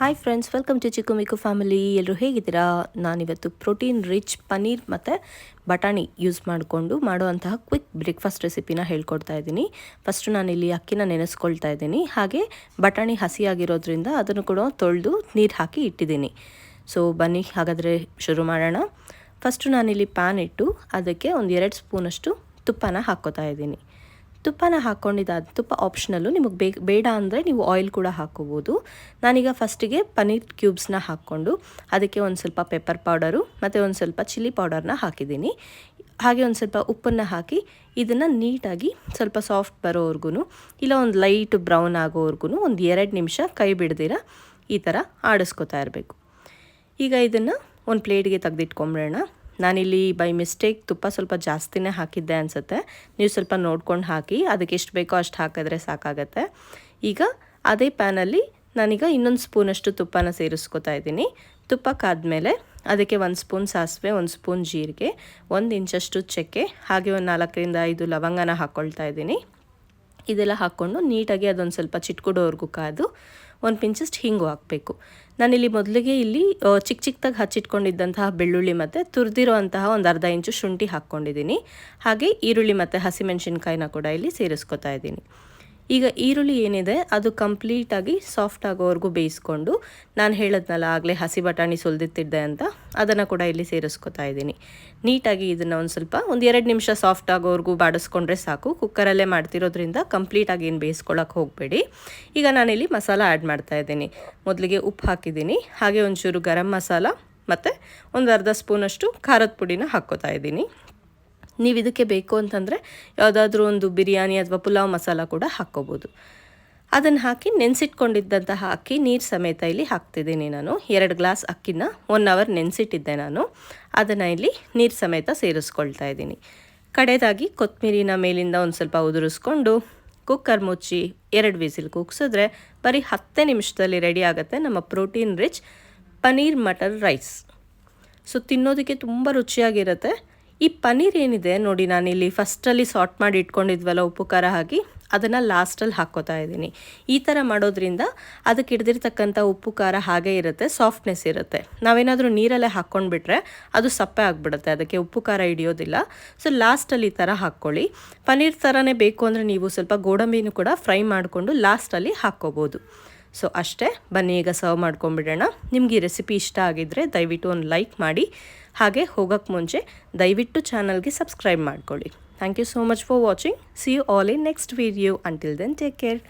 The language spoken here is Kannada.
Hi friends welcome to Chikku Miku family ಎಲ್ಲರೂ ಹೇಗಿದ್ದೀರಾ? ನಾನಿವತ್ತು ಪ್ರೋಟೀನ್ ರಿಚ್ ಪನೀರ್ ಮತ್ತು ಬಟಾಣಿ ಯೂಸ್ ಮಾಡಿಕೊಂಡು ಮಾಡುವಂತಹ ಕ್ವಿಕ್ ಬ್ರೇಕ್ಫಾಸ್ಟ್ ರೆಸಿಪಿನ ಹೇಳ್ಕೊಡ್ತಾ ಇದ್ದೀನಿ. ಫಸ್ಟು ನಾನಿಲ್ಲಿ ಅಕ್ಕಿನ ನೆನೆಸ್ಕೊಳ್ತಾ ಇದ್ದೀನಿ. ಹಾಗೆ ಬಟಾಣಿ ಹಸಿಯಾಗಿರೋದ್ರಿಂದ ಅದನ್ನು ಕೂಡ ತೊಳೆದು ನೀರು ಹಾಕಿ ಇಟ್ಟಿದ್ದೀನಿ. ಸೊ ಬನ್ನಿ ಹಾಗಾದರೆ ಶುರು ಮಾಡೋಣ. ಫಸ್ಟು ನಾನಿಲ್ಲಿ ಪ್ಯಾನ್ ಇಟ್ಟು ಅದಕ್ಕೆ ಒಂದು ಎರಡು ಸ್ಪೂನಷ್ಟು ತುಪ್ಪನ ಹಾಕ್ಕೋತಾ ಇದ್ದೀನಿ. ತುಪ್ಪನ ಹಾಕ್ಕೊಂಡಿದ್ದಾದ ತುಪ್ಪ ಆಪ್ಷನಲ್ಲು ನಿಮಗೆ ಬೇ ಬೇಡ ಅಂದರೆ ನೀವು ಆಯಿಲ್ ಕೂಡ ಹಾಕ್ಕೋಬೋದು ನಾನೀಗ ಫಸ್ಟಿಗೆ ಪನ್ನೀರ್ ಕ್ಯೂಬ್ಸ್ನ ಹಾಕ್ಕೊಂಡು ಅದಕ್ಕೆ ಒಂದು ಸ್ವಲ್ಪ ಪೆಪ್ಪರ್ ಪೌಡರು ಮತ್ತು ಒಂದು ಸ್ವಲ್ಪ ಚಿಲ್ಲಿ ಪೌಡರ್ನ ಹಾಕಿದ್ದೀನಿ. ಹಾಗೆ ಒಂದು ಸ್ವಲ್ಪ ಉಪ್ಪನ್ನು ಹಾಕಿ ಇದನ್ನು ನೀಟಾಗಿ ಸ್ವಲ್ಪ ಸಾಫ್ಟ್ ಬರೋವರೆಗೂ ಇಲ್ಲ ಒಂದು ಲೈಟ್ ಬ್ರೌನ್ ಆಗೋವರೆಗೂ ಒಂದು ಎರಡು ನಿಮಿಷ ಕೈ ಬಿಡ್ದಿರ ಈ ಥರ ಆಡಿಸ್ಕೊತಾ ಇರಬೇಕು. ಈಗ ಇದನ್ನು ಒಂದು ಪ್ಲೇಟ್ಗೆ ತೆಗೆದಿಟ್ಕೊಂಬಿಡೋಣ. ನಾನಿಲ್ಲಿ ಬೈ ಮಿಸ್ಟೇಕ್ ತುಪ್ಪ ಸ್ವಲ್ಪ ಜಾಸ್ತಿನೇ ಹಾಕಿದ್ದೆ ಅನಿಸುತ್ತೆ. ನೀವು ಸ್ವಲ್ಪ ನೋಡ್ಕೊಂಡು ಹಾಕಿ ಅದಕ್ಕೆ ಎಷ್ಟು ಬೇಕೋ ಅಷ್ಟು ಹಾಕಿದ್ರೆ ಸಾಕಾಗತ್ತೆ. ಈಗ ಅದೇ ಪ್ಯಾನಲ್ಲಿ ನಾನೀಗ ಇನ್ನೊಂದು ಸ್ಪೂನಷ್ಟು ತುಪ್ಪನ ಸೇರಿಸ್ಕೊತಾ ಇದ್ದೀನಿ. ತುಪ್ಪ ಕಾದ್ಮೇಲೆ ಅದಕ್ಕೆ ಒಂದು ಸ್ಪೂನ್ ಸಾಸಿವೆ, ಒಂದು ಸ್ಪೂನ್ ಜೀರಿಗೆ, ಒಂದು ಇಂಚಷ್ಟು ಚಕ್ಕೆ, ಹಾಗೆ ಒಂದು ನಾಲ್ಕರಿಂದ ಐದು ಲವಂಗನ ಹಾಕ್ಕೊಳ್ತಾ ಇದ್ದೀನಿ. ಇದೆಲ್ಲ ಹಾಕ್ಕೊಂಡು ನೀಟಾಗಿ ಅದೊಂದು ಸ್ವಲ್ಪ ಚಿಟ್ಕೊಡೋವರೆಗೂ ಕಾದು ಒಂದು ಪಿಂಚಸ್ಟ್ ಹಿಂಗು ಹಾಕಬೇಕು. ನಾನಿಲ್ಲಿ ಮೊದಲಿಗೆ ಇಲ್ಲಿ ಚಿಕ್ಕ ಚಿಕ್ಕದಾಗಿ ಹಚ್ಚಿಟ್ಕೊಂಡಿದ್ದಂತಹ ಬೆಳ್ಳುಳ್ಳಿ ಮತ್ತು ತುರಿದಿರುವಂತಹ ಒಂದು ಅರ್ಧ ಇಂಚು ಶುಂಠಿ ಹಾಕ್ಕೊಂಡಿದ್ದೀನಿ. ಹಾಗೆ ಈರುಳ್ಳಿ ಮತ್ತು ಹಸಿಮೆಣಸಿನ್ಕಾಯಿನ ಕೂಡ ಇಲ್ಲಿ ಸೇರಿಸ್ಕೊತಾ ಇದ್ದೀನಿ. ಈಗ ಈರುಳ್ಳಿ ಏನಿದೆ, ಅದು ಕಂಪ್ಲೀಟಾಗಿ ಸಾಫ್ಟ್ ಆಗೋವರೆಗೂ ಬೇಯಿಸ್ಕೊಂಡು ನಾನು ಹೇಳಿದ್ನಲ್ಲ, ಆಗಲೇ ಹಸಿ ಬಟಾಣಿ ಸುಲಿದಿತ್ತಿದ್ದೆ ಅಂತ, ಅದನ್ನು ಕೂಡ ಇಲ್ಲಿ ಸೇರಿಸ್ಕೊತಾ ಇದ್ದೀನಿ. ನೀಟಾಗಿ ಇದನ್ನು ಒಂದು ಸ್ವಲ್ಪ, ಒಂದು ಎರಡು ನಿಮಿಷ ಸಾಫ್ಟ್ ಆಗೋವರೆಗೂ ಬಾಡಿಸ್ಕೊಂಡ್ರೆ ಸಾಕು. ಕುಕ್ಕರಲ್ಲೇ ಮಾಡ್ತಿರೋದ್ರಿಂದ ಕಂಪ್ಲೀಟಾಗಿ ಏನು ಬೇಯಿಸ್ಕೊಳಕ್ಕೆ ಹೋಗಬೇಡಿ. ಈಗ ನಾನಿಲ್ಲಿ ಮಸಾಲ ಆ್ಯಡ್ ಮಾಡ್ತಾ ಇದ್ದೀನಿ. ಮೊದಲಿಗೆ ಉಪ್ಪು ಹಾಕಿದ್ದೀನಿ. ಹಾಗೆ ಒಂಚೂರು ಗರಂ ಮಸಾಲ ಮತ್ತು ಒಂದು ಅರ್ಧ ಸ್ಪೂನಷ್ಟು ಖಾರದ ಪುಡಿನ ಹಾಕ್ಕೋತಾ ಇದ್ದೀನಿ. ನೀವು ಇದಕ್ಕೆ ಬೇಕು ಅಂತಂದರೆ ಯಾವುದಾದ್ರೂ ಒಂದು ಬಿರಿಯಾನಿ ಅಥವಾ ಪುಲಾವ್ ಮಸಾಲ ಕೂಡ ಹಾಕ್ಕೋಬೋದು. ಅದನ್ನು ಹಾಕಿ ನೆನೆಸಿಟ್ಕೊಂಡಿದ್ದಂತಹ ಅಕ್ಕಿ ನೀರು ಸಮೇತ ಇಲ್ಲಿ ಹಾಕ್ತಿದ್ದೀನಿ ನಾನು. ಎರಡು ಗ್ಲಾಸ್ ಅಕ್ಕಿನ ಒನ್ ಅವರ್ ನೆನೆಸಿಟ್ಟಿದ್ದೆ ನಾನು. ಅದನ್ನು ಇಲ್ಲಿ ನೀರು ಸಮೇತ ಸೇರಿಸ್ಕೊಳ್ತಾ ಇದ್ದೀನಿ. ಕಡೆದಾಗಿ ಕೊತ್ತಂಬರಿನ ಮೇಲಿಂದ ಒಂದು ಸ್ವಲ್ಪ ಉದುರಿಸ್ಕೊಂಡು ಕುಕ್ಕರ್ ಮುಚ್ಚಿ ಎರಡು ವಿಸಿಲ್ ಕುಗ್ಸಿದ್ರೆ ಬರೀ ಹತ್ತೇ ನಿಮಿಷದಲ್ಲಿ ರೆಡಿ ಆಗುತ್ತೆ ನಮ್ಮ protein rich paneer matar rice. So ತಿನ್ನೋದಕ್ಕೆ ತುಂಬ ರುಚಿಯಾಗಿರುತ್ತೆ. ಈ ಪನ್ನೀರ್ ಏನಿದೆ ನೋಡಿ, ನಾನಿಲ್ಲಿ ಫಸ್ಟಲ್ಲಿ ಸಾರ್ಟ್ ಮಾಡಿ ಇಟ್ಕೊಂಡಿದ್ವಲ್ಲ ಉಪ್ಪು, ಖಾರ ಹಾಕಿ, ಅದನ್ನು ಲಾಸ್ಟಲ್ಲಿ ಹಾಕ್ಕೋತಾ ಇದ್ದೀನಿ. ಈ ಥರ ಮಾಡೋದ್ರಿಂದ ಅದಕ್ಕೆ ಹಿಡ್ದಿರ್ತಕ್ಕಂಥ ಉಪ್ಪು, ಖಾರ ಹಾಗೆ ಇರುತ್ತೆ, ಸಾಫ್ಟ್ನೆಸ್ ಇರುತ್ತೆ. ನಾವೇನಾದರೂ ನೀರಲ್ಲೇ ಹಾಕ್ಕೊಂಡ್ಬಿಟ್ರೆ ಅದು ಸಪ್ಪೆ ಆಗಿಬಿಡುತ್ತೆ, ಅದಕ್ಕೆ ಉಪ್ಪು, ಖಾರ ಹಿಡಿಯೋದಿಲ್ಲ. ಸೊ ಲಾಸ್ಟಲ್ಲಿ ಈ ಥರ ಹಾಕ್ಕೊಳ್ಳಿ. ಪನ್ನೀರ್ ಥರನೇ ಬೇಕು ಅಂದರೆ ನೀವು ಸ್ವಲ್ಪ ಗೋಡಂಬಿನೂ ಕೂಡ ಫ್ರೈ ಮಾಡಿಕೊಂಡು ಲಾಸ್ಟಲ್ಲಿ ಹಾಕ್ಕೋಬೋದು. ಸೊ ಅಷ್ಟೇ, ಬನ್ನಿ ಈಗ ಸರ್ವ್ ಮಾಡ್ಕೊಂಬಿಡೋಣ ನಿಮ್ಗೆ ಈ ರೆಸಿಪಿ ಇಷ್ಟ ಆಗಿದ್ದರೆ ದಯವಿಟ್ಟು ಒಂದು ಲೈಕ್ ಮಾಡಿ. ಹಾಗೆ ಹೋಗೋಕ್ಕೆ ಮುಂಚೆ ದಯವಿಟ್ಟು ಚಾನಲ್ಗೆ ಸಬ್ಸ್ಕ್ರೈಬ್ ಮಾಡ್ಕೊಳ್ಳಿ. Thank you so much for watching see you all in next video until then take care